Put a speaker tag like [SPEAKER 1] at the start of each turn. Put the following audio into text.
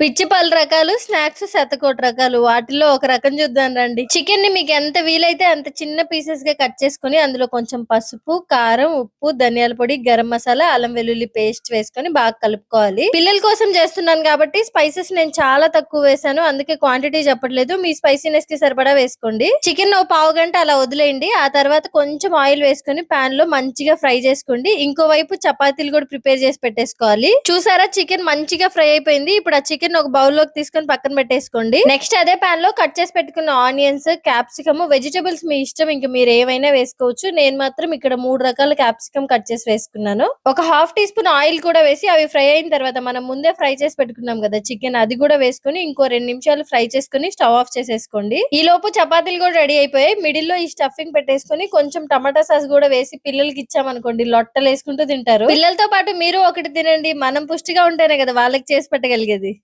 [SPEAKER 1] పిచ్చి పలు రకాలు స్నాక్స్ శతకోటి రకాలు. వాటిలో ఒక రకం చూద్దాం రండి. చికెన్ని మీకు ఎంత వీలైతే అంత చిన్న పీసెస్గా కట్ చేసుకుని అందులో కొంచెం పసుపు కారం ఉప్పు ధనియాల పొడి గరం మసాలా అల్లం వెల్లుల్లి పేస్ట్ వేసుకొని బాగా కలుపుకోవాలి. పిల్లల కోసం చేస్తున్నాను కాబట్టి స్పైసెస్ నేను చాలా తక్కువ వేసాను. అందుకే క్వాంటిటీ చెప్పట్లేదు. మీ స్పైసీనెస్కి సరిపడా వేసుకోండి. చికెన్ ఓ పావు గంట అలా వదిలేయండి. ఆ తర్వాత కొంచెం ఆయిల్ వేసుకొని పాన్లో మంచిగా ఫ్రై చేసుకోండి. ఇంకో వైపు చపాతీలు కూడా ప్రిపేర్ చేసి పెట్టేసుకోవాలి. చూసారా? చికెన్ మంచిగా ఫ్రై అయిపోయింది. ఇప్పుడు ఆ చికెన్ చికెన్ ఒక బౌల్లోకి తీసుకొని పక్కన పెట్టేసుకోండి. నెక్స్ట్ అదే పాన్లో కట్ చేసి పెట్టుకున్న ఆనియన్స్ క్యాప్సికమ్ వెజిటబుల్స్ మీ ఇష్టం ఇంకా మీరు ఏవైనా వేసుకోవచ్చు. నేను మాత్రం ఇక్కడ మూడు రకాల క్యాప్సికమ్ కట్ చేసి వేసుకున్నాను. ఒక హాఫ్ టీ స్పూన్ ఆయిల్ కూడా వేసి అవి ఫ్రై అయిన తర్వాత మనం ముందే ఫ్రై చేసి పెట్టుకున్నాం కదా చికెన్ అది కూడా వేసుకొని ఇంకో రెండు నిమిషాలు ఫ్రై చేసుకుని స్టవ్ ఆఫ్ చేసేసుకోండి. ఈ లోపు చపాతీలు కూడా రెడీ అయిపోయాయి. మిడిల్లో ఈ స్టఫింగ్ పెట్టేసుకొని కొంచెం టమాటా సాస్ కూడా వేసి పిల్లలకి ఇచ్చామనుకోండి లొట్టలు వేసుకుంటూ తింటారు. పిల్లలతో పాటు మీరు ఒకటి తినండి. మనం పుష్టిగా ఉంటేనే కదా వాళ్ళకి చేసి పెట్టగలిగేది.